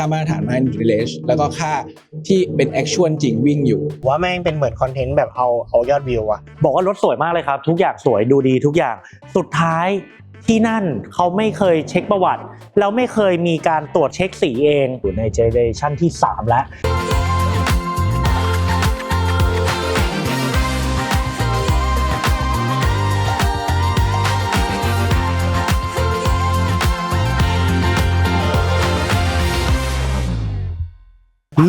ค่ามาตรฐานมาอยู่ในเลชแล้วก็ค่าที่เป็นแอคชวลจริงวิ่งอยู่ ว่าแม่งเป็นเหมือนคอนเทนต์แบบเอาเอายอดวิวอะบอกว่ารถสวยมากเลยครับ ทุกอย่างสวยดูดีทุกอย่างสุดท้ายที่นั่นเขาไม่เคยเช็คประวัติ แล้วไม่เคยมีการตรวจเช็คสีเองอยู่ในเจเนเรชันที่ 3 แล้ว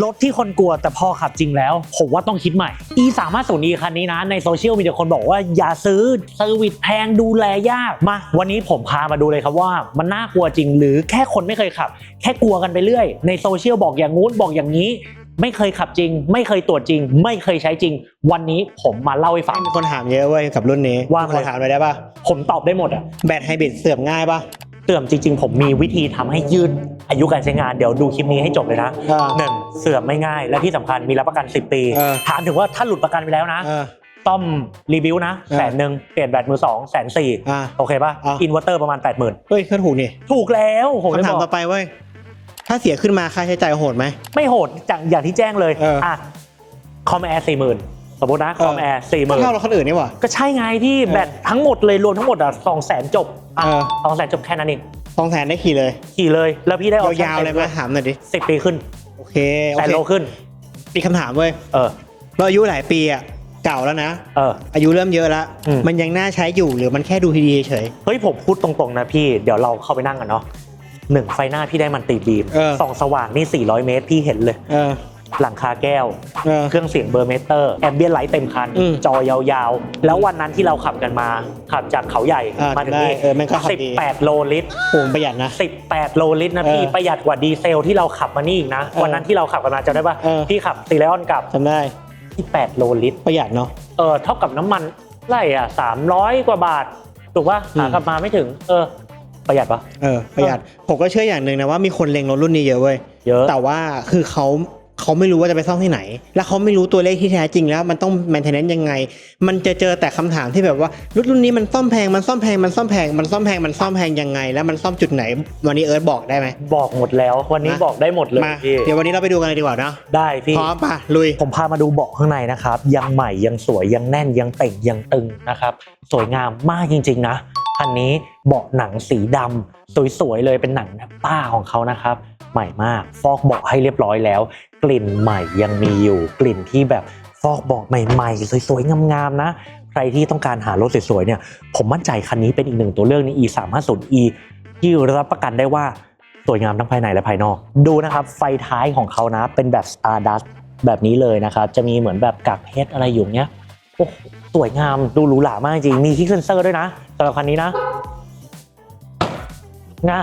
รถที่คนกลัวแต่พอขับจริงแล้ว ผมว่าต้องคิดใหม่ e 3 5 0 e คันนี้นะ ในโซเชียลมีแต่คนบอกว่าอย่าซื้อเซอร์วิสแพงดูแลยาก มา วันนี้ผมพามาดูเลยครับว่ามันน่ากลัวจริงหรือแค่คนไม่เคยขับ แค่กลัวกันไปเรื่อย ในโซเชียลบอกอย่างงู้นบอกอย่างนี้ไม่เคยขับจริง ไม่เคยตรวจจริง ไม่เคยใช้จริง วันนี้ผมมาเล่าให้ฟังมีคนถามเยอะเว้ยกับรุ่นนี้ว่ามาขอถามหน่อยได้ปะผมตอบได้หมดอะแบตไฮบริดเสื่อมง่ายปะ เติมจริง ๆ ผมมีวิธีทำให้ยืดอายุการใช้งานเดี๋ยวดูคลิปนี้ให้จบเลยนะอ่าหนึ่งเสื่อมไม่ง่าย และที่สำคัญมีรับประกัน 10 ปีเออถามถึงว่าถ้าหลุดประกันไปแล้วนะเออต้อมรีวิวนะเออแสนหนึ่งเปลี่ยนแบตมือสองแสนสี่อ่าโอเคป่ะอะอินเวอร์เตอร์ประมาณ 8 0,000เฮ้ยก็ถูกนี่ถูกแล้วผมเลยคำถามบอกต่อไปเว้ยถ้าเสียขึ้นมาค่าใช้จ่ายโหดไหมไม่โหดจากอย่างที่แจ้งเลยเอออ่อะคอมแอร์สี่หมื่น สมมตินะคอมแอร์สี่หก็มื่นเท่ารถคันอื่นนี่หว่าก็ใช่ไงที่เออแบตทั้งหมดเลยรวมทั้งหมดอะสองแสนจบอะเออสองแสนจบแค่นั้นเองสองแสนได้ขี่เลย ขี่เลยแล้วพี่ได้ออปชั่นยาวๆเลยไหมถามหน่อยดิสิบปีขึ้นโอเคโอแสนเคโลขึ้นมีคำถามเว้ยเออเราอายุหลายปีอะเก่าแล้วนะเอออายุเริ่มเยอะแล้วอืมมันยังน่าใช้อยู่หรือมันแค่ดูทีดีเฉยเฮ้ยผมพูดตรงๆนะพี่เดี๋ยวเราเข้าไปนั่งกันเนาะหนึ่งไฟหน้าพี่ได้มันติบีมเออส่องสว่างนี่ 400 เมตรพี่เห็นเลยเออ หลังคาแก้ว เออ เครื่องเสียงเบอร์เมเตอร์แอมเบียนไลท์เต็มคัน อืมจอยาวๆ แล้ววันนั้นที่เราขับกันมา ขับจากเขาใหญ่อ่ามาถึงได้นี่เออมันก็ขับดี18โลลิตร โอ้ประหยัดนะ 18 โลลิตรนะพี่เออประหยัดกว่าดีเซลที่เราขับมานี่อีกนะ เออวันนั้นที่เราขับกันมาจำได้ปะเออพี่ขับซีเรออนกลับ จำได้ที่8โลลิตรประหยัดเนาะ เออเท่ากับน้ำมันไรอะ 300 กว่าบาท ถูกปะอืม หากลับมาไม่ถึง เออ ประหยัดปะเออประหยัดผมก็เชื่ออย่างหนึ่งนะว่ามีคนเล็งรถรุ่นนี้เยอะเว้ย เยอะ แต่ว่าคือเขา เขาไม่รู้ว่าจะไปซ่อมที่ไหน แล้วเขาไม่รู้ตัวเลขที่แท้จริงแล้วมันต้อง maintenance ยังไง มันจะเจอแต่คำถามที่แบบว่ารถรุ่นนี้มันซ่อมแพงมันซ่อมแพงมันซ่อมแพงมันซ่อมแพงมันซ่อมแพงยังไง แล้วมันซ่อมจุดไหน วันนี้เอิร์ธบอกได้ไหมบอกหมดแล้ววันนี้มาบอกได้หมดเลยมาพี่เดี๋ยววันนี้เราไปดูกันเลยดีกว่าเนาะได้พี่พร้อมป่ะลุยผมพามาดูเบาะข้างในนะครับยังใหม่ยังสวยยังแน่นยังเต่งยังตึงนะครับสวยงามมากจริง ๆ นะคันนี้เบาะหนังสีดำสวยๆเลยเป็นหนังป้าของเขานะครับใหม่มาก ฟอกเบาะให้เรียบร้อยแล้ว กลิ่นใหม่ยังมีอยู่กลิ่นที่แบบฟอกเบาะใหม่ๆ สวยๆ งามๆ นะ ใครที่ต้องการหารถสวยๆ เนี่ย ผมมั่นใจคันนี้เป็นอีกหนึ่งตัวเลือกใน e 3 5 0 e ที่รับประกันได้ว่าสวยงามทั้งภายในและภายนอก ดูนะครับ ไฟท้ายของเขานะ เป็นแบบ Stardust แบบนี้เลยนะครับ จะมีเหมือนแบบกากเพชรอะไรอยู่เนี้ย โอ้สวยงามดูหรูหรามากจริง มีคิกเซนเซอร์ด้วยนะสำหรับคันนี้นะนะ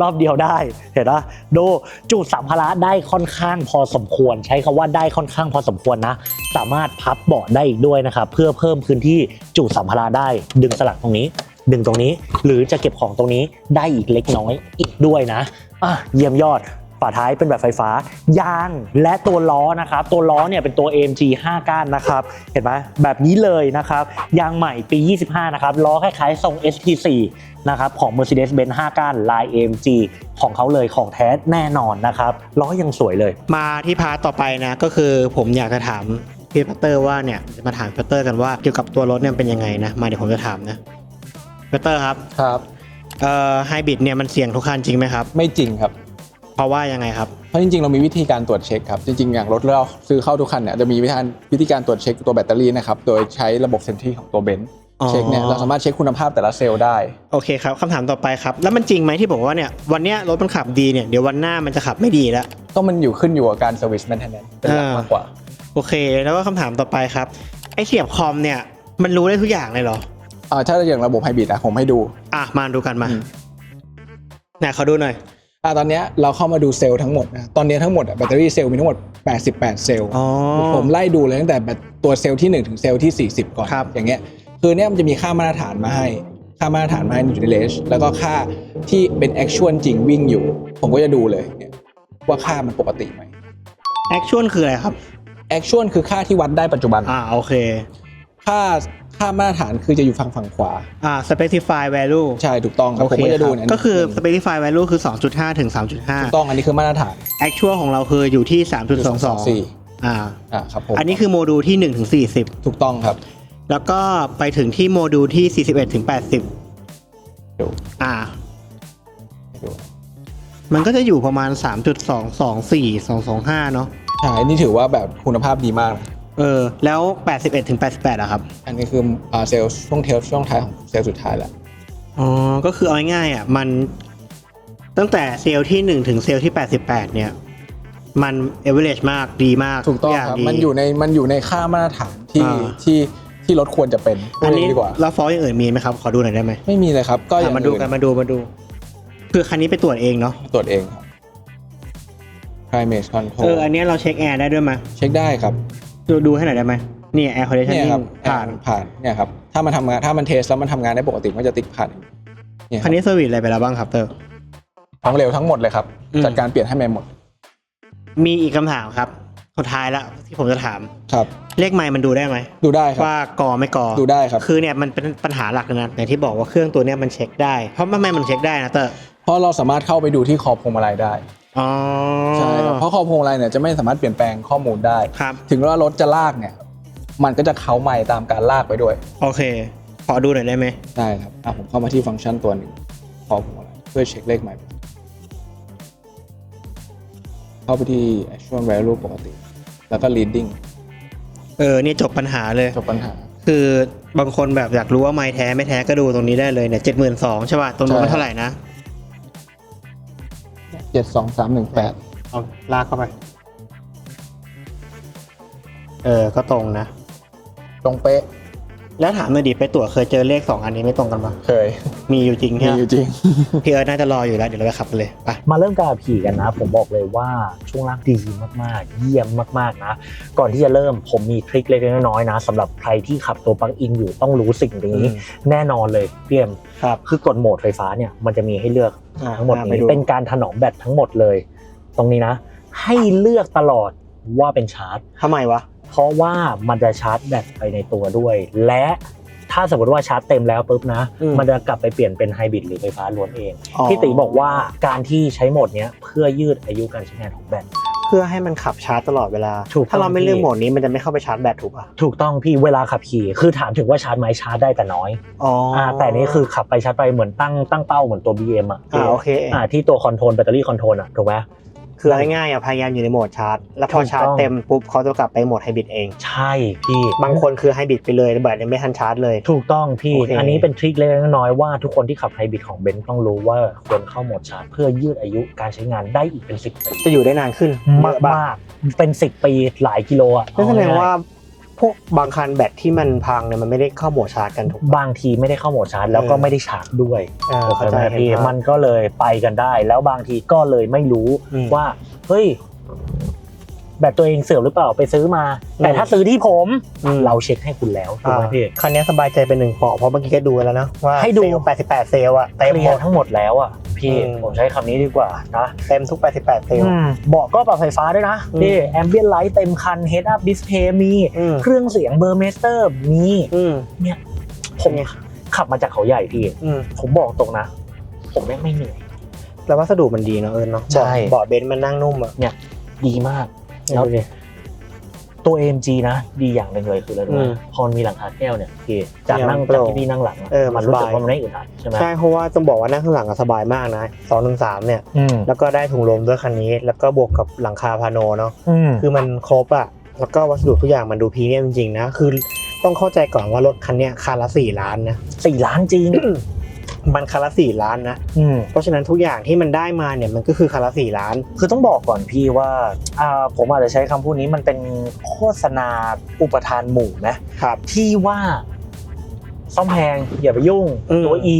รอบเดียวได้ เห็นปะดูจุดสัมภาระได้ค่อนข้างพอสมควร ใช้คำว่าได้ค่อนข้างพอสมควรนะ สามารถพับเบาะได้อีกด้วยนะครับเพื่อเพิ่มพื้นที่จุดสัมภาระได้ ดึงสลักตรงนี้ ดึงตรงนี้ หรือจะเก็บของตรงนี้ได้อีกเล็กน้อยอีกด้วยนะอะเยี่ยมยอด ฝาท้ายเป็นแบบไฟฟ้ายางและตัวล้อนะครับ ตัวล้อเนี่ยเป็นตัว AMG 5 ก้านนะครับ เห็นไหมแบบนี้เลยนะครับ ยางใหม่ปี 25 นะครับ ล้อคล้ายๆ ทรง ST4 นะครับของ Mercedes-Benz 5 ก้านลาย AMG ของเขาเลยของแท้แน่นอนนะครับ ล้อยังสวยเลย มาที่พาร์ทต่อไปนะ ก็คือผมอยากจะถามพี่พัตเตอร์ว่าเนี่ยจะมาถามพัตเตอร์กันว่าเกี่ยวกับตัวรถเนี่ยเป็นยังไงนะ มาเดี๋ยวผมจะถามนะพัตเตอร์ครับครับเอ่อไฮบริดเนี่ยมันเสี่ยงทุกคันจริงไหมครับ ไม่จริงครับ เพราะว่ายังไงครับ เพราะจริงๆ เรามีวิธีการตรวจเช็คครับ จริงๆ อย่างรถเราซื้อเข้าทุกคันเนี่ยจะมีวิธีการวิธีการตรวจเช็คตัวแบตเตอรี่นะครับ โดยใช้ระบบเซนทรีของตัวเบนซ์อ๋อ เช็คเนี่ยเราสามารถเช็คคุณภาพแต่ละเซลล์ได้ โอเคครับคำถามต่อไปครับ แล้วมันจริงไหมที่บอกว่าเนี่ยวันเนี้ยรถมันขับดีเนี่ยเดี๋ยววันหน้ามันจะขับไม่ดีแล้ว ก็มันอยู่ขึ้นอยู่กับการ service maintenance เป็นหลักอ่าม มากกว่า โอเค แล้วก็คำถามต่อไปครับไอเสียบคอมเนี่ยมันรู้ได้ทุกอย่างเลยเหรออ่าถ้าอย่างระบบไฮบริดอะผมให้ดู อะมาดูกันมาอืม ไหนขอดูหน่อย อ่าตอนเนี้ยเราเข้ามาดูเซลล์ทั้งหมดนะตอนเนี้ยทั้งหมดอะแบตเตอรี่เซลล์มีทั้งหมด 88 เซลล์อ๋อ ผมไล่ดูเลยตั้งแต่แบตตัวเซลล์ที่ 1 ถึงเซลล์ที่ 40 ก่อน ครับ อย่างเงี้ยคือเนี่ยมันจะมีค่ามาตรฐานมาให้ ค่ามาตรฐานมาให้อยู่ในเลชแล้วก็ค่าที่เป็นแอคชวลจริงวิ่งอยู่ ผมก็จะดูเลยเนี่ยว่าค่ามันปกติไหมแอคชวลคืออะไรครับ แอคชวลคือค่าที่วัดได้ปัจจุบัน อ่าโอเค ค่า ค่ามาตรฐานคือจะอยู่ฝั่งฝั่งขวา อ่า specify value ใช่ถูกต้องครับโอผมเคก็จะดูครับเนี่ยก็คือ specify value คือ 2.5 ถึง 3.5 ถูกต้องอันนี้คือมาตรฐาน actual ของเราคืออยู่ที่ 3.22สี่อ่าอ่าครับผมอันนี้คือโมดูลที่1ถึง40 ถูกต้องครับ แล้วก็ไปถึงที่โมดูลที่ 41ถึง80ดูอ่าให้ดูมันก็จะอยู่ประมาณ 3.224 225 เนาะใช่นี่ถือว่าแบบคุณภาพดีมากนะ เออแล้ว 81ถึง88อะครับอันนี้คืออ่าเซลล์ช่วงเทลช่วงท้ายของเซลล์สุดท้ายแล้วอ๋อก็คือเอาง่ายๆอะมันตั้งแต่เซลล์ที่ 1 ถึงเซลล์ที่ 88 เนี่ย มันเอเวอเรจมากดีมากถูกต้องย่าครับดี มันอยู่ในมันอยู่ในค่ามาตรฐานที่อ่า ที่ที่รถควรจะเป็นพูดอันอย่างนี้นี้ดีกว่า แล้วฟอลอย่างอื่นมีไหมครับ ขอดูหน่อยได้ไหมไม่มีเลยครับ ก็อย่าอะงมาดูอื่กันมาดูมาดู คือคันนี้ไปตรวจเองเนาะตรวจเองครับ climate control เอออันเนี้ยเราเช็คแอร์ได้ด้วยไหมเช็คได้ครับ ดูดูให้หน่อยได้ไหมนี่แอร์เนี่ย conditioning ครับผ่านผ่านเนี่ยครับถ้ามันทำงานถ้ามันเทสแล้วมันทำงานได้ปกติมันก็จะติดผ่านเนี่ยคคัรันบนี้เซอร์วิสอะไรไปแล้วบ้างครับเตอร์ ของเร็วทั้งหมดเลยครับอืม จัดการเปลี่ยนให้ใหม่หมดมีอีกคำถามครับสุดท้ายละที่ผมจะถาม ครับ เลขไมล์มันดูได้ไหม ดูได้ครับ ว่ากอไม่กอดูได้ครับ คือเนี่ยมันเป็นปัญหาหลักเลยนะอย่างที่บอกว่าเครื่องตัวเนี้ยมันเช็คได้ เพราะทำไมมันเช็คได้นะเตอร์ เพราะเราสามารถเข้าไปดูที่คอพวงมาลัยได้อ๋อ ใช่ครับเพราะคอพวงมาลัยเนี่ยจะไม่สามารถเปลี่ยนแปลงข้อมูลได้ ครับ ถึงว่ารถจะลากเนี่ย มันก็จะเค้าไมล์ตามการลากไปด้วยโอเค ขอดูหน่อยได้ไหม ได้ครับอะผมเข้ามาที่ฟังก์ชันตัวหนึ่งคอพวงมาลัยเพื่อเช็คเลขไมล์เข้าไปที่ actual value ปกติ แล้วก็ reading เออเนี่ยจบปัญหาเลย จบปัญหา คือบางคนแบบอยากรู้ว่าไม้แท้ไม่แท้ก็ดูตรงนี้ได้เลยเนี่ยเจ็ดหมื่นสองใช่ป่ะ ตรงนู้นมันใช่เท่าไหร่นะ เจ็ดสองสามหนึ่งแปดเอาลากเข้าไป เออ ก็ตรงนะ ตรงเป๊ะ แล้วถามหน่อยดิไปตรวจเคยเจอเลขสองอันนี้ไม่ตรงกันปะเคย มีอยู่จริงมีใช่ไหมอยู่จริง พี่เอิร์ธน่าจะรออยู่แล้วเดี๋ยวเราไปขับกันเลยไป มาเริ่มการขี่กันนะ ผมบอกเลยว่าช่วงล่างดีมากๆ เยี่ยมมากๆนะ ก่อนที่จะเริ่มผมมีทริคเล็กๆน้อยๆนะสำหรับใครที่ขับตัวปลั๊กอินอยู่ต้องรู้สิ่งนี้อืมแน่นอนเลยเพียมครับ คือกดโหมดไฟฟ้าเนี่ยมันจะมีให้เลือกอ่าทั้งหมดอ่าไปนี้ดูเป็นการถนอมแบตทั้งหมดเลย ตรงนี้นะ ให้เลือกตลอดว่าเป็นชาร์จ ทำไมวะ เพราะว่ามันจะชาร์จแบตไปในตัวด้วย และถ้าสมมติว่าชาร์จเต็มแล้วปุ๊บนะอืมมันจะกลับไปเปลี่ยนเป็นไฮบริดหรือไฟฟ้าล้วนเองอ๋อพี่ติบอกว่าการที่ใช้โหมดเนี้ยเพื่อยืดอายุการใช้งานของแบตเพื่อให้มันขับชาร์จตลอดเวลาถูกต้องถ้าเราไม่เลือกพี่โหมดนี้มันจะไม่เข้าไปชาร์จแบตถูกป่ะ ถูกต้องพี่เวลาขับขี่ คือถามถึงว่าชาร์จไหมชาร์จได้แต่น้อย อ๋ออ่อ่าแต่นี่คือขับไปชาร์จไปเหมือนตั้งตั้งเป้าเหมือนตัว BM อะ อ่าโอเค อ่าที่ตัวคอนโทรลแบตเตอรี่คอนโทรลอะถูกไหม คือเอาง่ายๆอะพยายามอยู่ในโหมดชาร์จ แล้วพอถูกต้องชาร์จเต็มปุ๊บเขาจะกลับไปโหมดไฮบริดเอง ใช่พี่บางคนคือไฮบริดไปเลยแบตยังไม่ทันชาร์จเลย ถูกต้องพี่ โอเค อันนี้เป็นทริคเล็กๆน้อยๆว่าทุกคนที่ขับไฮบริดของเบนซ์ต้องรู้ว่าควรเข้าโหมดชาร์จเพื่อยืดอายุการใช้งานได้อีกเป็นสิบปีจะอยู่ได้นานขึ้นมากมากๆเป็นสิบปีหลายกิโลอะนั่นแสดงเอว่า พวกบางคันแบตที่มันพังเนี่ยมันไม่ได้เข้าโหมดชาร์จกันถูกปะบางทีไม่ได้เข้าโหมดชาร์จแล้วก็เออไม่ได้ชาร์จด้วยเออเข้าใจไหมพี่เห็นภาพมันก็เลยไปกันได้ แล้วบางทีก็เลยไม่รู้อืม ว่าเฮ้ย แบตตัวเองเสื่อมหรือเปล่าไปซื้อมาอืมแต่ถ้าซื้อที่ผมอืมเราเช็คให้คุณแล้วถูกไหมพี่คันนี้สบายใจเป็นหนึ่งเปาะเพราะเมื่อกี้ก็ดูแล้วนะว่าให้ดูเซลล์88 เซลล์อะเคเต็มลีหมยดร์ทั้งหมดแล้วอะพี่อืมผมใช้คำนี้ดีกว่านะเต็มทุก 88 เซลล์อืมเบาะก็ปรับไฟฟ้าด้วยนะอืมพี่แอมเบียนไลท์เต็มคัน Head Up Display มีอืมเครื่องเสียงเบอร์เมสเตอร์มีอืมเนี่ยผมขับมาจากเขาใหญ่พี่อืมผมบอกตรงนะ ผมแม่งไม่เหนื่อยแล้ววัสดุมันดีเนาะเอิญเนาะใช่เบาะเบนซ์มันนั่งนุ่มอะดีมาก แล้วดูดิตัว AMG นะ ดีอย่างหนึ่งเลยคืออะไรรู้ไหมอืมพอมันมีหลังคาแก้วเนี่ยพี่จากนั่งเนี่ยมันโปร่จากงที่พี่นั่งหลังอะเออมันรู้สึกสบาย ว่ามันไม่อึดอัดใช่ไหมใช่เพราะว่าต้องบอกว่านั่งข้างหลังอะสบายมากนะ2 1 3เนี่ย อืมแล้วก็ได้ถุงลมด้วยคันนี้ แล้วก็บวกกับหลังคาพาโนเนาะ อืม คือมันครบอะแล้วก็วัสดุทุกอย่างมันดูพรีเมียมจริงๆนะ คือต้องเข้าใจก่อนว่ารถคันเนี้ยคันละสี่ล้านนะ สี่ล้านจริง มันคันละสี่ล้านนะ อืมเพราะฉะนั้นทุกอย่างที่มันได้มาเนี่ยมันก็คือคันละสี่ล้าน คือต้องบอกก่อนพี่ว่าอ่าผมอาจจะใช้คำพูดนี้มันเป็นโฆษณาอุปทานหมู่นะครับที่ว่าซ่อมแพงอย่าไปยุ่งอืม ตัว E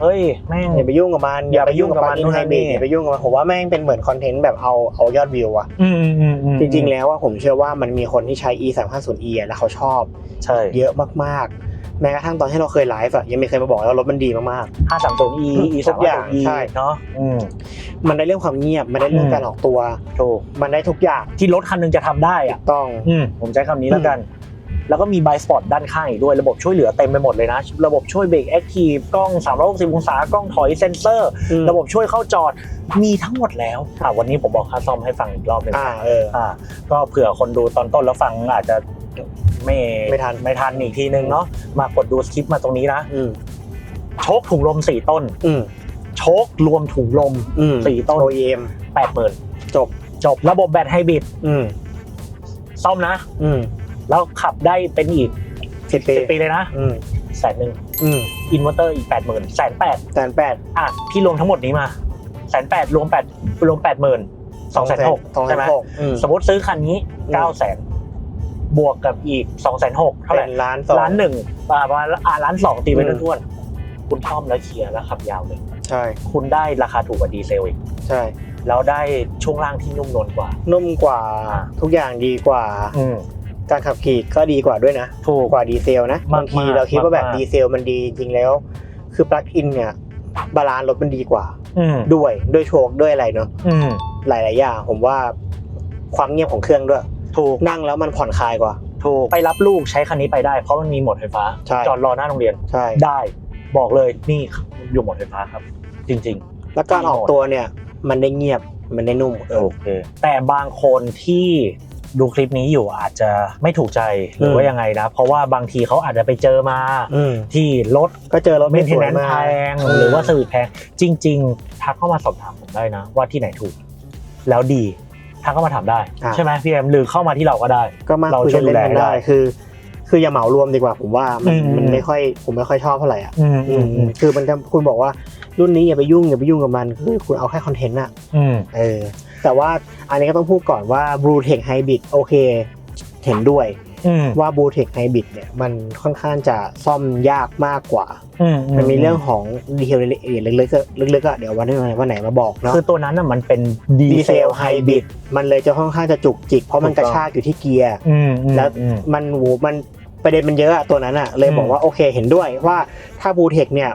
เฮ้ย แม่ง อย่าไปยุ่งกับมันอย่าไปยุ่งกับมันนู่นนู่นนั่ไฮนบริดนี่ อย่าไปยุ่งกับมันผมว่าแม่งเป็นเหมือนคอนเทนต์แบบเอาเอายอดวิวอะอืมอืมอืมอืมจริงๆแล้วว่าผมเชื่อว่ามันมีคนที่ใช้ e 3 5 0 e อะแล้วเขาชอบ ใช่ เยอะมากๆ แม้กระทั่งตอนที่เราเคยไลฟ์อะยังไม่เคยมาบอกเลยว่ารถมันดีมากห้าสามศูนย์ E E ทุสามกอย่าง E ใช่ เนาะอืม ๆ มันได้เรื่องความเงียบ มันได้เรื่องอืมการออกตัว ถูก มันได้ทุกอย่างที่รถคันหนึงจะทำได้ถูอะกต้อง อืมผมใช้คำนี้แล้วกัน แล้วก็มีบายสปอร์ตด้านข้างอีกด้วยระบบช่วยเหลือเต็มไปหมดเลยนะ ระบบช่วยเบรกแอคทีฟกล้อง 360 องศากล้องถอยเซนเซอร์อืมระบบช่วยเข้าจอดมีทั้งหมดแล้วอะวันนี้ผมบอกค่าซ่อมให้ฟังอีกรอบหนึงอ่าเออ อ่าก็เผื่อคนดูตอนต้นแล้วฟังอาจจะ ไม่ไม่ทัน ไม่ทันอีกทีนึงเนาะมากดดูสคริปต์มาตรงนี้นะอืมโชคถุงลมสี่ต้นอืมโชครวมถุงลมอืมสี่ต้น OEM แปดหมื่นจบจบระบบแบตไฮบริดอืมซ่อมนะ อืมแล้วขับได้เป็นอีกสิบปีสิบปีเลยนะอืมแสนหนึ่งอืมอินเวอร์เตอร์อีกแปดหมื่นแสนแปดแสนแปดอะพี่รวมทั้งหมดนี้มาแสนแปดรวมแปดรวมแปดหมื่นสองแสนหกสองแสใช่นไหมหกอืมสมมติซื้อคันนี้อืมเก้าแสน บวกกับอีกสองแสนหกเท่าไหร่เป็นล้านสองล้านหนึ่งอ่าประมาณอ่าล้านสองตีไปอืมท้วนๆคุณซ่อมแล้วเคลียร์แล้วขับยาวเลยใช่ คุณได้ราคาถูกกว่าดีเซลอีกใช่แล้วได้ช่วงล่างที่นุ่มนวลกว่า นุ่มกว่าอ่าทุกอย่างดีกว่าอืมการขับขี่ก็ดีกว่าด้วยนะถูกกว่าดีเซลนะมากๆบางทีเราคิดว่าแบบมากๆดีเซลมันดีจริงแล้ว คือปลั๊กอินเนี่ยบาลานซ์รถมันดีกว่าอืมด้วยด้วยโชคด้วยอะไรเนาะอืมหลาย ๆ อย่างผมว่าความเงียบของเครื่องด้วย ถูกนั่งแล้วมันผ่อนคลายกว่า ถูกไปรับลูกใช้คันนี้ไปได้เพราะมันมีโหมดไฟฟ้า ใช่ จอดรอหน้าโรงเรียนใช่ได้บอกเลยนี่อยู่โหมดไฟฟ้าครับ จริง แล้วการออกตัวเนี่ยมันได้เงียบมันได้นุ่มเอๆอโอเค แต่บางคนที่ดูคลิปนี้อยู่อาจจะไม่ถูกใจหรือว่าอืมยังไงนะ เพราะว่าบางทีเขาอาจจะไปเจอมา อืมที่รถ ก็เจอรถเมไม่นเทสนวยแนนมาแพงหรือว่าสวิตแพง จริง ๆ ทักเข้ามาสอบถามผมได้นะ ว่าที่ไหนถูก แล้วดี ทักเข้ามาถามได้ อ่า ใช่ไหมพี่แอมหรือเข้ามาที่เราก็ได้ ก็มาเราคุยช่วยเล่นๆกันดูแลได้ได้ คือ คืออย่าเหมารวมดีกว่าผมว่ามันอืม มันไม่ค่อยผมไม่ค่อยชอบเท่าไหร่อะอืมอือืมมอืมคือมันจะคุณบอกว่ารุ่นนี้อย่าไปยุ่งอย่าไปยุ่งกับมันคือคุณเอาแค่คอนเทนต์อะอืมเออแต่ว่าอันนี้ก็ต้องพูดก่อนว่า Blue Tech Hybrid โอเค เห็นด้วย อืมว่า Blue Tech Hybrid เนี่ยมันค่อนข้างจะซ่อมยากมากกว่าอืมมันมีเรื่องของดีเทลละเอียดลึกๆก็ลึกๆอะเดี๋ยววันนี้วันไหนมาบอกเนาะคือตัวนั้นน่ะมันเป็นดีดีเซเซลลไฮไฮบบริริดดมันเลยจะค่อนข้างจะจุกจิก เพราะมันถูกกระต้องชากอยู่ที่เกียร์อืมอืมแล้วอืมมันโหมันประเด็นมันเยอะอะตัวนั้นอะเลยบอกว่าโอเคเห็นด้วยว่าถ้าบูเทคเนี่ย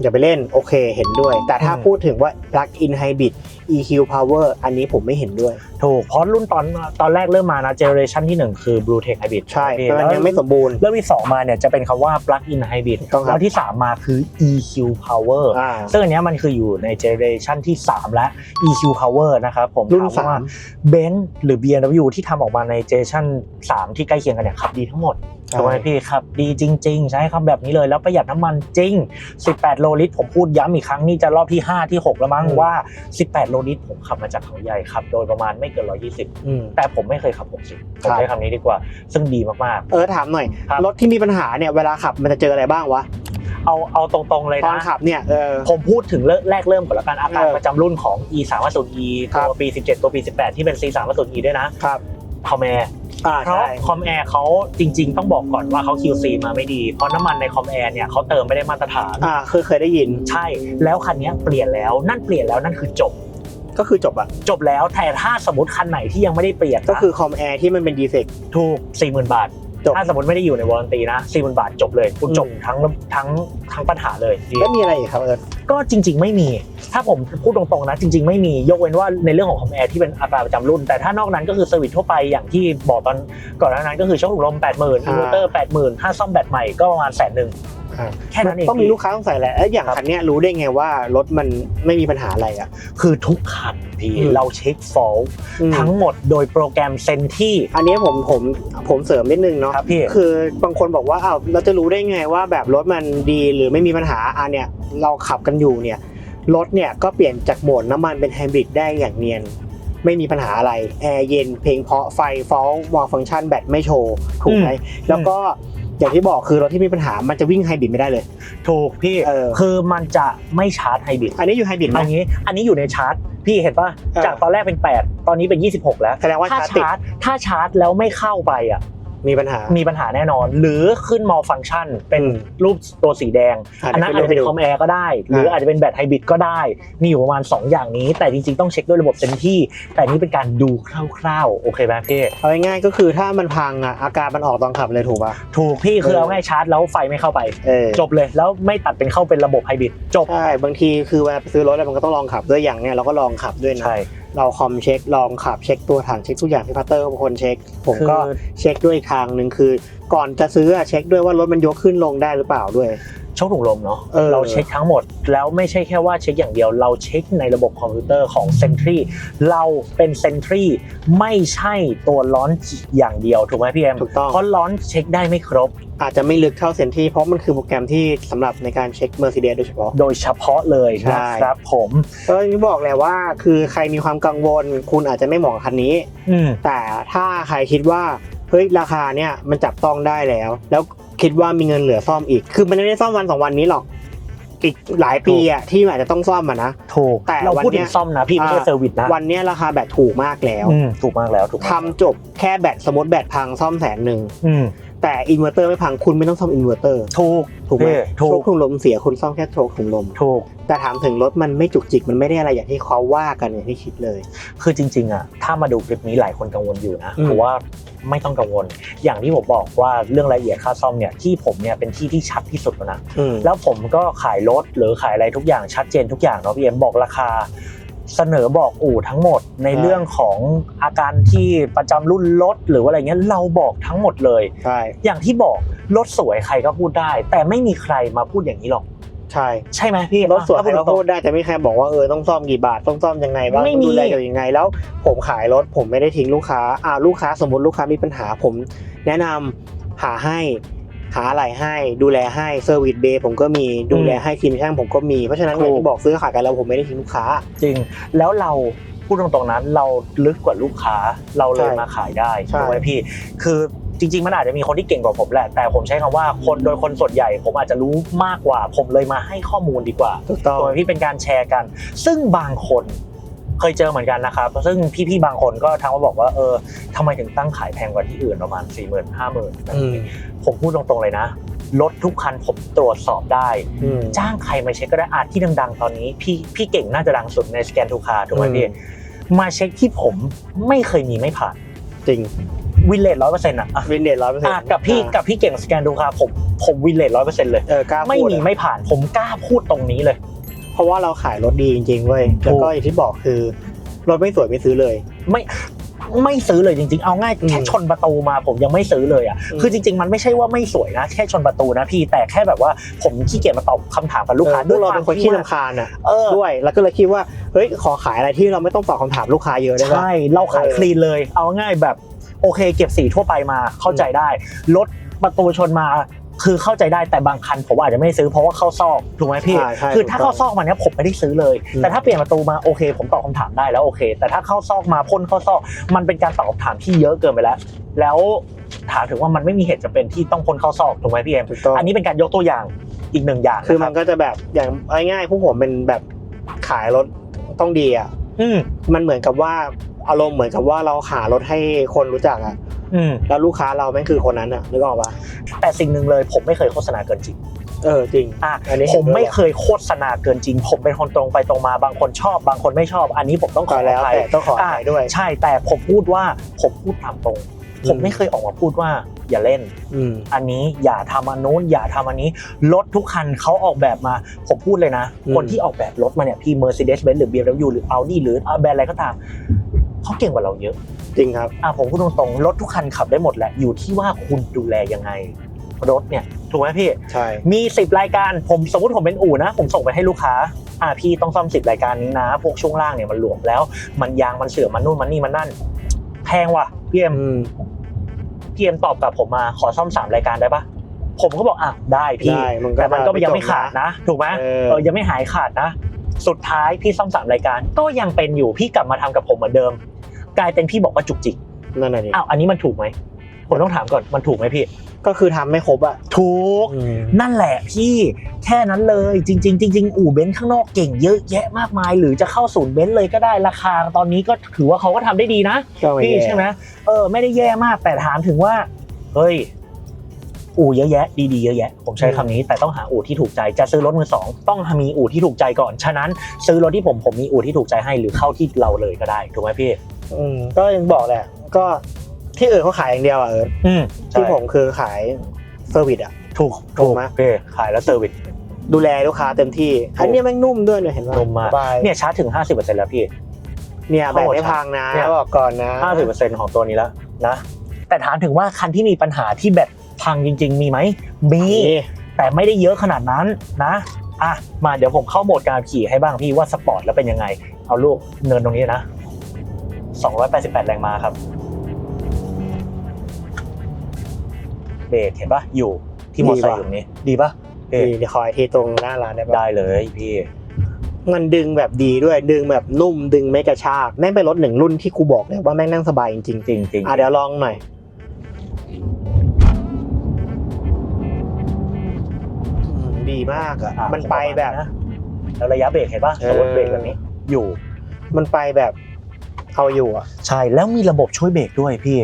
อย่าไปเล่นโอเคเห็นด้วย แต่ถ้าอืมพูดถึงว่า plug in hybrid EQ power อันนี้ผมไม่เห็นด้วย ถูกเพราะรุ่นตอนตอนแรกเริ่มมานะเจเนอเรชันที่ 1 คือ Blue Tech Hybrid ใช่พี่แต่มันยังไม่สมบูรณ์ เริ่มที่ 2 มาเนี่ยจะเป็นคำว่า Plug in Hybrid ต้องครับแล้วที่ 3 มาคือ EQ Power อ่าซึ่งอันเนี้ยมันคืออยู่ในเจเนอเรชันที่ 3 และ EQ Power นะครับผมรุ่นถามว่าสามเบนซ์หรือ BMW ที่ทำออกมาในเจเนอเรชัน3 ที่ใกล้เคียงกันเนี่ยขับดีทั้งหมดถูกไหมพี่ครับดีจริง ๆ ใช้คำแบบนี้เลยแล้วประหยัดน้ำมันจริง 18 โลลิตรผมพูดย้ำอีกครั้งนี่จะรอบที่ 5 ที่ 6 แล้วมั้งอืมว่า 18โลลิตรผมขับมาจากเขาใหญ่ขับโดยประมาณไม่เกิน 120 แต่ผมไม่เคยขับ 60 ผมครับใช้คำนี้ดีกว่า ซึ่งดีมากเออถามหน่อย รถที่มีปัญหาเนี่ยเวลาขับมันจะเจออะไรบ้างวะเอาเอาตรงๆเลยนะตอนขับเนี่ยผมพูดถึงเแรกเริ่มก่อนละกันอาการประจำรุ่นของ e 3 5 0 e ตัวบปี 17 ตัวปี 18 ที่เป็น c 3 5 0 e ด้วยนะครับคอมแอร์เพราะคอมแอร์เขาจริง ๆ ต้องบอกก่อนว่าเขา QC มาไม่ดี เพราะน้ำมันในคอมแอร์เนี่ยเขาเติมไม่ได้มาตรฐานอ่าเคยเคยได้ยินใช่ แล้วคันนี้เปลี่ยนแล้วนั่นเปลี่ยนแล้วนั่นคือจบ ก็คือจบอะจบแล้วแต่ถ้าสมมติคันไหนที่ยังไม่ได้เปลี่ยนนะก็คือคอมแอร์ที่มันเป็นดีเฟกถูก 40,000 บาท จบ ถ้าสมมติไม่ได้อยู่ในวอร์นตีนะ 40,000 บาทจบเลย คุณจบอืมทั้งทั้งทั้งปัญหาเลย แล้วมีอะไรอีกครับเออก็จริง ๆ ไม่มี ถ้าผมพูดตรงๆนะจริง ๆ ไม่มียกเว้นว่าในเรื่องของคอมแอร์ที่เป็นอัตราประจำรุ่น แต่ถ้านอกนั้นก็คือเซอร์วิสทั่วไปอย่างที่บอกตอนก่อนหน้านั้นก็คือช่องถุงลม 80,000อินเวอร์เตอร์ 80,000ถ้าซ่อมแบตใหม่ก็ประมาณแสนหนึ่งอ่า แค่นั้นเองต้องมีลูกค้าต้องใส่แหละแล้วอย่างครับคันเนี้ยรู้ได้ไงว่ารถมันไม่มีปัญหาอะไรอะ คือทุกคันพี่อืมเราเช็คฟอลอืมทั้งหมดโดยโปรแกรมเซนที่อันนี้ผมผมผมเสริมนิดนึงเนาะครับพี่คือบางคนบอกว่าอ้าวเราจะรู้ได้ไงว่าแบบรถมันดีหรือไม่มีปัญหาอันเนี้ยเราขับกันอยู่เนี่ยรถเนี่ยก็เปลี่ยนจากโหมดน้ำมันเป็นไฮบริดได้อย่างเนียนไม่มีปัญหาอะไร แอร์เย็น เพลงเพราะไฟฟ้องวอลฟังก์ชันแบตไม่โชว์ ถูกไหมแล้วก็ อย่างที่บอกคือรถที่มีปัญหามันจะวิ่งไฮบริดไม่ได้เลย ถูกพี่เออ คือมันจะไม่ชาร์จไฮบริดอันนี้อยู่ไฮบริดไหม อันนี้อันนี้อยู่ในชาร์จ พี่เห็นป่ะเออจากตอนแรกเป็น 8 ตอนนี้เป็น 26 แล้วแสดงว่าถ้าชาร์จติด ชาร์จถ้าชาร์จแล้วไม่เข้าไปอะ มีปัญหามีปัญหาแน่นอน หรือขึ้นมอลฟัง c t ชันเป็นอืมรูปตัวสีแดงอะอันนั้นอาจเดี๋ยวจะเป็นไปดูคอมแอร์ก็ได้ หรืออาจจะเป็นแบตไฮบริดก็ได้ มีอยู่ประมาณ 2 อย่างนี้ แต่จริงๆ ต้องเช็คด้วยระบบเซนที่ แต่นี่เป็นการดูคร่าวๆ โอเคไหมพี่เอาง่ายๆก็คือถ้ามันพังอะอาการมันออกตอนขับเลยถูกป่ะถูกพี่คือเออเอาง่ายชาร์จแล้วไฟไม่เข้าไปเออจบเลยแล้วไม่ตัดเป็นเข้าเป็นระบบไฮบริดจบใช่บางทีคือเวลาไปซื้อรถอะมันก็ต้องลองขับด้วยอย่างเนี้ยเราก็ลองขับด้วยนะใช่ เราคอมเช็คลองขับเช็คตัวถังเช็คทุกอย่างที่พัตเตอร์เป็นคนเช็ค ผมก็คือเช็คด้วยอีกทางหนึ่งคือ ก่อนจะซื้ออะเช็คด้วยว่ารถมันยกขึ้นลงได้หรือเปล่าด้วย โชคถุงลมเนาะเออ เราเช็คทั้งหมด แล้วไม่ใช่แค่ว่าเช็คอย่างเดียว เราเช็คในระบบคอมพิวเตอร์ของ Sentry เราเป็น Sentry ไม่ใช่ตัวล้อนอย่างเดียวถูกไหมพี่เอ็มถูกต้อง เพราะล้อนเช็คได้ไม่ครบ อาจจะไม่ลึกเท่าเซนที่เพราะมันคือโปรแกรมที่สำหรับในการเช็ค Mercedes โดยเฉพาะ โดยเฉพาะเลยใช่ นะครับผมก็อย่างที่บอกแหละว่าคือใครมีความกังวล คุณอาจจะไม่เหมาะกับคันนี้ อืมแต่ถ้าใครคิดว่าเฮ้ยราคาเนี่ยมันจับต้องได้แล้ว แล้ว คิดว่ามีเงินเหลือซ่อมอีก คือมันไม่ได้ซ่อมวันสองวันนี้หรอก อีกหลายปีอะที่อาจจะต้องซ่อมอะนะ ถูก แต่เราพูดวันเนี้ถึยงซ่อมนะพี่ไม่ใช่อ่าเซอร์วิสนะวันเนี้ยราคาแบตถูกมากแล้วอืมถูกมากแล้วถูกมากทำจบแค่แบตสมมติแบตพังซ่อมแสนหนึ่ง อืม แต่อินเวอร์เตอร์ไม่พังคุณไม่ต้องซ่อมอินเวอร์เตอร์ถูกถูกไหมเออถูโชกคถุงลมเสียคุณซ่อมแค่โชคถุงลมถูกแต่ถามถึงรถมันไม่จุกจิกมันไม่ได้อะไรอย่างที่เขาว่ากันอย่างที่คิดเลย คือจริง ๆอะถ้ามาดูคลิปนี้หลายคนกังวลอยู่นะอืมเพราะว่าไม่ต้องกังวล อย่างที่ผมบอกว่าเรื่องรายละเอียดค่าซ่อมเนี่ยที่ผมเนี่ยเป็นที่ที่ชัดที่สุดแล้วนะอืมแล้วผมก็ขายรถหรือขายอะไรทุกอย่างชัดเจนทุกอย่างเนาะพี่เอ็มบอกราคา เสนอบอกอู่ทั้งหมดในใช่เรื่องของอาการที่ประจำรุ่นรถหรือว่าอะไรเงี้ยเราบอกทั้งหมดเลยใช่อย่างที่บอกรถสวยใครก็พูดได้ แต่ไม่มีใครมาพูดอย่างนี้หรอกใช่ใช่ไหมพี่รถสวยถ้าใครพูดก็ตรงพูดได้แต่ไม่ใครบอกว่าเออต้องซ่อมกี่บาทต้องซ่อมยังไงบ้างไม่ต้องมีดูแลเกี่ยวยังไง แล้วผมขายรถผมไม่ได้ทิ้งลูกค้าอ่าลูกค้าสมมติลูกค้ามีปัญหาผม แนะนำหาให้ หาอะไรให้ดูแลให้เซอร์วิสเบย์ผมก็มีดูแลให้ทีมช่างผมก็มี เพราะฉะนั้นอย่างที่บอกซื้อขายกันแล้วผมไม่ได้ทิ้งลูกค้า จริง แล้วเราพูดตรงๆนั้นเราลึกกว่าลูกค้าเราเลยใช่มาขายได้ใช่ถูกไหมพี่ คือจริงๆ มันอาจจะมีคนที่เก่งกว่าผมแหละ แต่ผมใช้คำว่าคนโดยคนส่วนใหญ่ ผมอาจจะรู้มากกว่า ผมเลยมาให้ข้อมูลดีกว่าถูกต้องโดยที่เป็นการแชร์กัน ซึ่งบางคน เคยเจอเหมือนกันนะครับ ซึ่งพี่ๆบางคนก็ทักมาบอกว่าเออทำไมถึงตั้งขายแพงกว่าที่อื่นประมาณ4ี่หมื่นห้าหมื่นอืมผมพูดตรงๆเลยนะรถทุกคันผมตรวจสอบได้อืมจ้างใครมาเช็คก็ได้อาจที่ดังๆ ตอนนี้ พี่พี่เก่งน่าจะดังสุดในสแกนทูคาถูกไหมอืมพี่มาเช็คที่ผมไม่เคยมีไม่ผ่าน จริงวินเลทร้อยเปอร์เซ็นต์อะอะวินเดจร้อยเปอร์เซ็นอะต์กับพี่กับพี่เก่งสแกนทูคาผมผมวินเลทร้อยเปอร์เซ็นต์เลยเออกล้าพูดไม่มีอะไม่ผ่านผมกล้าพูดตรงนี้เลย เพราะว่าเราขายรถดีจริงๆเว้ยแล้วก็อย่างที่บอกคือ รถไม่สวยไม่ซื้อเลย ไม่ไม่ซื้อเลยจริงๆ เอาง่ายอืมแค่ชนประตูมาผมยังไม่ซื้อเลยอะอืมคือจริง ๆ มันไม่ใช่ว่าไม่สวยนะ แค่ชนประตูนะพี่ แต่แค่แบบว่าผมขี้เกียจมาตอบคำถามกับลูกค้าเออพวกเราเป็นคนขี้วมรำคาญอะเออด้วย แล้วก็เลยคิดว่า เฮ้ย ขอขายอะไรที่เราไม่ต้องตอบคำถามลูกค้าเยอะได้ปะใช่ เราขายเออคลีนเลย เอาง่ายแบบโอเค เก็บสีทั่วไปมาเข้าใจได้รถประตูชนมา คือเข้าใจได้แต่บางคันผมอาจจะไม่ซื้อเพราะว่าเข้าซอกถูกไหมพี่ ใช่ใช่คือถ้าถูกต้เข้างซอกมาเนี้ยผมไม่ได้ซื้อเลย อืม แต่ถ้าเปลี่ยนประตูมาโอเค ผมตอบคำถามได้แล้วโอเค แต่ถ้าเข้าซอกมาพ่นเข้าซอก มันเป็นการตอบคำถามที่เยอะเกินไปแล้ว แล้วถามถึงว่ามันไม่มีเหตุจำเป็นที่ต้องพ่นเข้าซอกถูกไหมพี่เอ็มถูกต้องอันนี้เป็นการยกตัวอย่างอีกหนึ่งอย่างคือมันะนรับก็จะแบบอย่างง่ายๆพวกผมเป็นแบบขายรถต้องดีอะ อืม มันเหมือนกับว่า อารมณ์เหมือนกับว่าเราขายรถให้คนรู้จักอะอืมแล้วลูกค้าเราแม่งคือคนนั้นอะนึกออกปะแต่สิ่งหนึ่งเลยผมไม่เคยโฆษณาเกินจริง เออจริงอะอันนี้ผเห็นมด้วยไม่เคยโฆษณาเกินจริง ผมเป็นคนตรงไปตรงมาบางคนชอบ บางคนไม่ชอบ อันนี้ผมต้องขก็อแล้วอภัย แต่ต้องขอขายด้วย ใช่แต่ผมพูดว่าผมพูดตามตรง อืม ผมไม่เคยออกมาพูดว่า อย่าเล่น อืม อันนี้อย่าทำอันนู้นอย่าทำอันนี้รถทุกคันเขาออกแบบมา ผมพูดเลยนะ อืม คนที่ออกแบบรถมาเนี่ยพี่ Mercedes-Benz หรือ BMW หรือ Audi หรือแบรนด์อะไรก็ตาม เขาเก่งกว่าเราเยอะจริงครับอะผมพูดตรงๆรถทุกคันขับได้หมดแหละอยู่ที่ว่าคุณดูแลยังไง รถเนี่ยถูกไหมพี่ ใช่มี 10 รายการผมสมมติผมเป็นอู่นะ ผมส่งไปให้ลูกค้าอ่าพี่ต้องซ่อม10 รายการนี้นะ พวกช่วงล่างเนี่ยมันหลวมแล้ว มันยางมันเสื่อมมันนู่นมันนี่มันนั่นแพงว่ะพี่เอ็มอืมพี่เอ็มตอบกลับผมมาขอซ่อม3รายการได้ปะผมก็บอกอะได้พี่ได้มันก็แต่มันก็ยังไม่จบขาดนะ ถูกไหมเออเออยังไม่หายขาดนะ สุดท้ายพี่ซ่อมสามรายการ ก็ยังเป็นอยู่พี่กลับมาทำกับผมเหมือนเดิม กลายเป็นพี่บอกว่าจุกจิกนั่นน่ะดิอ้าวอันนี้มันถูกไหมผมต้องถามก่อนมันถูกไหมพี่ ก็คือทำไม่ครบอะถูกอืมนั่นแหละพี่แค่นั้นเลยจริง ๆ จริง ๆ อู่เบนซ์ข้างนอกเก่งเยอะแยะมากมาย หรือจะเข้าศูนย์เบนซ์เลยก็ได้ราคาตอนนี้ก็ถือว่าเขาก็ทำได้ดีนะก็ไม่พี่แย่ใช่ไหมเออไม่ได้แย่มากแต่ถามถึงว่า เฮ้ย อู่เยอะแยะ ดีๆเยอะแยะ ผมใช้คำนี้ แต่ต้องหาอู่ที่ถูกใจจะซื้อรถมือสองต้องมีอู่ที่ถูกใจก่อน ฉะนั้น ซื้อรถที่ผมผมมีอู่ที่ถูกใจให้หรือเข้าที่เราเลยก็ได้ถูกไหมพี่ อืมก็ยังบอกแหละ ก็ที่อื่นเขาขายอย่างเดียวอะเอออืมที่ผมคือขายเซอร์วิสอะ ถูกถูกไหมพี่ขายแล้วเซอร์วิสดูแลลูกค้าเต็มที่ อันเนี้ยแม่งนุ่มด้วยเนี่ยเห็นป่ะนุ่มมากสบายเนี่ยชาร์จถึง 50%แล้วพี่ เนี่ยแบตไม่พังนะเนี่ยบอกก่อนนะ 50%ของตัวนี้แล้วนะ แต่ถามถึงว่าคันที่มีปัญหาที่แบตพังจริง ๆ มีไหมมี แต่ไม่ได้เยอะขนาดนั้นนะ อะ มาเดี๋ยวผมเข้าโหมดการขี่ให้บ้างพี่ว่าสปอร์ตแล้วเป็นยังไง เอาลูกเนินตรงนี้นะ 288 แรงม้าครับ เบรกเห็นปะอยู่ที่มอเตอร์ไซค์อยู่ตรงนี้ ดีปะเอดีเดี๋ยวขอไอทีตรงหน้าร้านได้ปะได้เลยพี่มันดึงแบบดีด้วยดึงแบบนุ่มดึงไม่กระชากแม่งเป็นรถหนึ่งรุ่นที่กูบอกเลยว่าแม่งนั่งสบายจริงจริงจริงๆอะเดี๋ยวลองหน่อยอืมดีมากอะอะมันไปแบบนะแล้วระยะเบรกเห็นปะเออสมมติเบรกแบบนี้อยู่ มันไปแบบ เอาอยู่อะใช่แล้วมีระบบช่วยเบรกด้วยพี่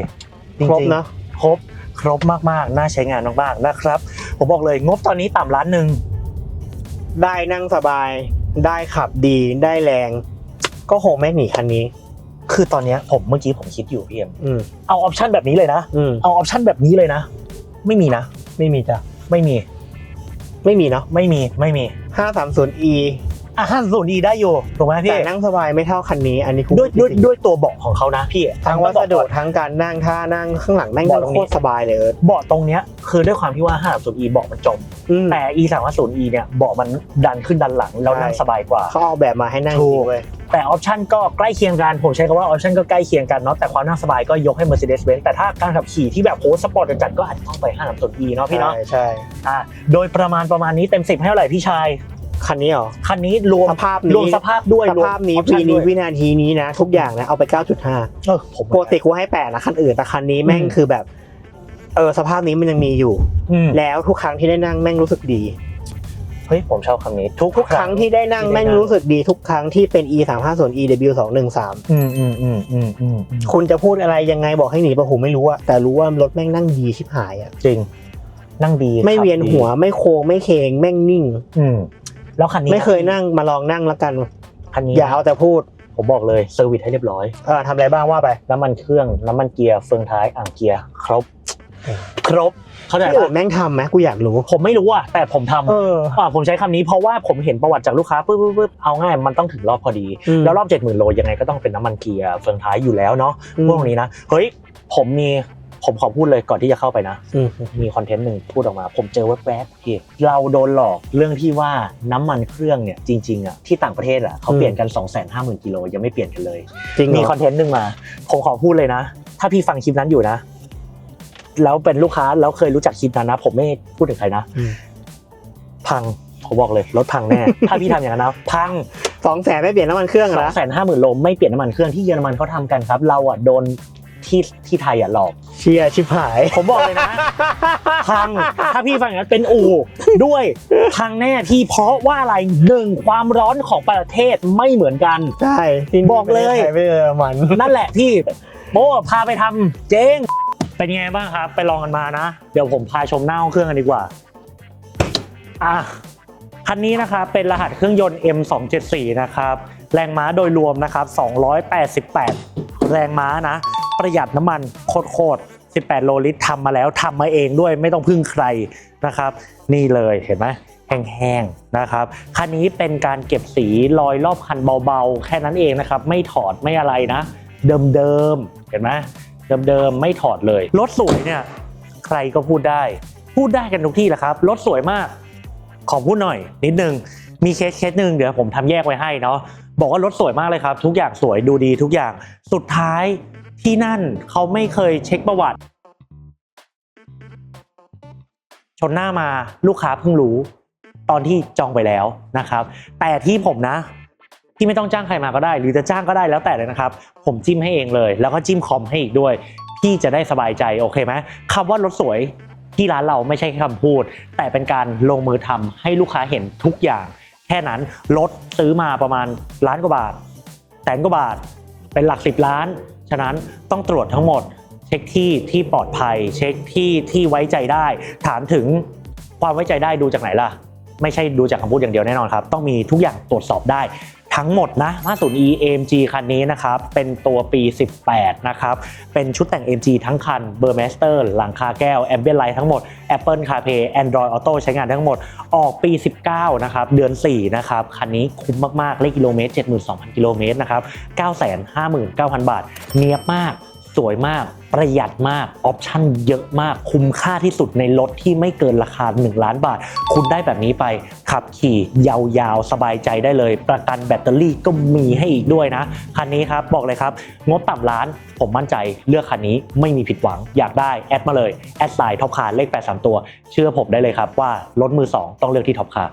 จงๆครบเนอะครบครบมากๆ น่าใช้งานมากๆนะครับ ผมบอกเลยงบตอนนี้ต่ำล้านหนึ่งได้นั่งสบาย ได้ขับดีได้แรง ก็คงไม่หนีคันนี้ คือตอนเนี้ยผมเมื่อกี้ผมคิดอยู่พี่เอ็มอืมเอาออปชันแบบนี้เลยนะ อืมเอาออปชันแบบนี้เลยนะ ไม่มีนะ ไม่มีจ้ะไม่มีไม่มีเนาะไม่มีไม่มี 530e อะห้าศูนย์ดีได้อยู่ถูกไหมพี่แต่นั่งสบายไม่เท่าคันนี้ อันนี้กูด้วยด้วยจริงๆด้วยตัวเบาะของเขานะพี่ทั้งวัสดุเบาะทั้งการนั่งท่านั่งข้างหลังแม่งเบาะนั่ตรงงโคนี้ตรสบายเลยเอิร์ธเบาะตรงเนี้ยคือด้วยความที่ว่า 530e เบาะมันจมอืมแต่ e 3 5 0 e เนี่ยเบาะมันดันขึ้นดันหลังแล้วนั่งใช่สบายกว่าเขาเอาแบบมาให้นั่งถูจริกงเว้ยแต่ออปชันก็ใกล้เคียงกันผมใช้คำว่าออปชันก็ใกล้เคียงกันเนาะแต่ความนั่งสบายก็ยกให้ Mercedes-Benz แต่ถ้าการขับขี่ที่แบบโหสปอร์ตจัดๆก็อาจจะต้องไป 530e เนาะพี่เนาะใช่ใช่อ่าโดยประมาณประมาณนี้เต็ม10ให้เท่าไหร่พี่ชาย คันนี้เหรอ คันนี้รวมสภาพนี้รวมสภาพด้วยสรวมภาพนี้ออปชัปีนี้ด้วยวินาทีนี้นะ ทุกอย่างนะเอาไป 9.5เออผมปกติกูให้8นะคันอื่นแต่คันนี้แม่งอืมคือแบบ เออสภาพนี้มันยังมีอยู่อืมแล้วทุกครั้งที่ได้นั่งแม่งรู้สึกดีเฮ้ยผมชอบคำนี้ ทุกทุกครั้งที่ได้นั่งที่ได้แม่งนั่งรู้สึกดีทุกครั้งที่เป็น e 3 5 0 e w 2 1 3อืมอืมอืมอืมอืมอืมคุณจะพูดอะไรยังไงบอกให้หนีปะผมไม่รู้อะแต่รู้ว่ารถแม่งนั่งดีชิบหายอะจริง นั่งดี ไม่ขับเวียนดีหัวไม่โค้งไม่เคงแม่งนิ่ง อืม แล้วคันนี้ไม่เคยนั่งมาลองนั่งแล้วกันคันนี้อย่าเอาแต่พูดผมบอกเลยเซอร์วิสให้เรียบร้อยเออทำอะไรบ้างว่าไปน้ำมันเครื่องน้ำมันเกียร์เฟืองท้ายอ่างเกียร์ครบ ครบเข้าใจที่อื่ปะนแม่งทำไหมกูอยากรู้ ผมไม่รู้อะแต่ผมทำเอออ่าผมใช้คำนี้เพราะว่าผมเห็นประวัติจากลูกค้าปึ๊บปึ๊บปึ๊บเอาง่ายมันต้องถึงรอบพอดีอืมแล้วรอบ70,000โลยังไงก็ต้องเป็นน้ำมันเกียร์เฟืองท้ายอยู่แล้วเนาะอืมพวกนี้นะเฮ้ยผมมี ผมขอพูดเลยก่อนที่จะเข้าไปนะอืมมีคอนเทนต์หนึ่งพูดออกมา ผมเจอแวบๆพี่เราโดนหลอกเรื่องที่ว่าน้ำมันเครื่องเนี่ยจริงๆอะที่ต่างประเทศอะเขาอืมเปลี่ยนกัน 2 5 0 0 0 0กิโลยังไม่เปลี่ยนกันเลยจริงเหรมีอคอนเทนต์หนึ่งมา ผมขอพูดเลยนะ ถ้าพี่ฟังคลิปนั้นอยู่นะ แล้วเป็นลูกค้าแล้วเคยรู้จักคลิปนั้นนะ ผมไม่พูดถึงใครนะอืมพังผมบอกเลยรถพังแน่ถ้าพี่ทำอย่างนั้นนะพังสองแสนไม่เปลี่ยนน้ำมันเครื่องสอะองนะแสนห้าหมื่นโลไม่เปลี่ยนน้ำมันเครื่องที่เยอรมันเขาทำกันครับ เราอะโดนที่ที่ไทยอะหลอก เชียร์ชิบหาย ผมบอกเลยนะ พัง ถ้าพี่ฟังอย่างนั้นเป็นอู่ด้วยพังแน่พี่เพราะว่าอะไรหนึ่งความร้อนของประเทศไม่เหมือนกัน ใช่ที่นี่บอกเลย ไม่ได้ใช้ไม่เออมันนั่นแหละพี่โบ้พาไปทำเจ๊งเป็นยังไงบ้างครับ ไปลองกันมานะ เดี๋ยวผมพาชมหน้าห้องเครื่องกันดีกว่า อะ คันนี้นะครับเป็นรหัสเครื่องยนต์ M274 นะครับ แรงม้าโดยรวมนะครับ 288 แรงม้านะ ประหยัดน้ำมันโคตรๆ18 โลลิตรทำมาแล้วทำมาเองด้วยไม่ต้องพึ่งใครนะครับ นี่เลยเห็นไหมแห้งๆนะครับ คันนี้เป็นการเก็บสีรอยรอบคันเบาๆ แค่นั้นเองนะครับ ไม่ถอดไม่อะไรนะ เดิมๆ เห็นไหมเดิมๆ ไม่ถอดเลย รถสวยเนี่ยใครก็พูดได้ พูดได้กันทุกที่แหละครับ รถสวยมาก ขอพูดหน่อย นิดนึง มีเคสเคสหนึ่งเดี๋ยวผมทำแยกไว้ให้เนาะ บอกว่ารถสวยมากเลยครับ ทุกอย่างสวยดูดีทุกอย่าง สุดท้าย ที่นั่นเขาไม่เคยเช็คประวัติ ชนหน้ามาลูกค้าเพิ่งรู้ ตอนที่จองไปแล้วนะครับ แต่ที่ผมนะ ที่ไม่ต้องจ้างใครมาก็ได้ หรือจะจ้างก็ได้แล้วแต่เลยนะครับ ผมจิ้มให้เองเลย แล้วก็จิ้มคอมให้อีกด้วย พี่จะได้สบายใจโอเคไหมคำว่ารถสวยที่ร้านเราไม่ใช่แค่คำพูด แต่เป็นการลงมือทำให้ลูกค้าเห็นทุกอย่าง แค่นั้นรถซื้อมาประมาณล้านกว่าบาทแสนกว่าบาท เป็นหลักสิบล้าน ฉะนั้นต้องตรวจทั้งหมด เช็คที่ที่ปลอดภัย เช็คที่ที่ไว้ใจได้ ถามถึงความไว้ใจได้ดูจากไหนล่ะ ไม่ใช่ดูจากคำพูดอย่างเดียวแน่นอนครับ ต้องมีทุกอย่างตรวจสอบได้ ทั้งหมดนะ50 e AMG คันนี้นะครับ เป็นตัวปี 18 นะครับ เป็นชุดแต่ง AMG ทั้งคันเบอร์เมสเตอร์หลังคาแก้ว Ambient Light ทั้งหมด Apple CarPlay Android Auto ใช้งานทั้งหมดออกปี 19 นะครับ เดือน 4 นะครับ คันนี้คุ้มมาก ๆ เลขกิโลเมตร 72,000 กิโลเมตรนะครับ 959,000 บาท เนียบมาก สวยมากประหยัดมากออปชั่นเยอะมากคุ้มค่าที่สุดในรถที่ไม่เกินราคา 1 ล้านบาท คุณได้แบบนี้ไป ขับขี่ยาวๆ สบายใจได้เลย ประกันแบตเตอรี่ก็มีให้อีกด้วยนะ คันนี้ครับ บอกเลยครับ งบต่ำล้านผมมั่นใจเลือกคันนี้ไม่มีผิดหวังอยากได้ แอดมาเลย แอดไลน์ท็อปคาร์เลข 83 ตัว เชื่อผมได้เลยครับว่ารถมือ 2 ต้องเลือกที่ท็อปคาร์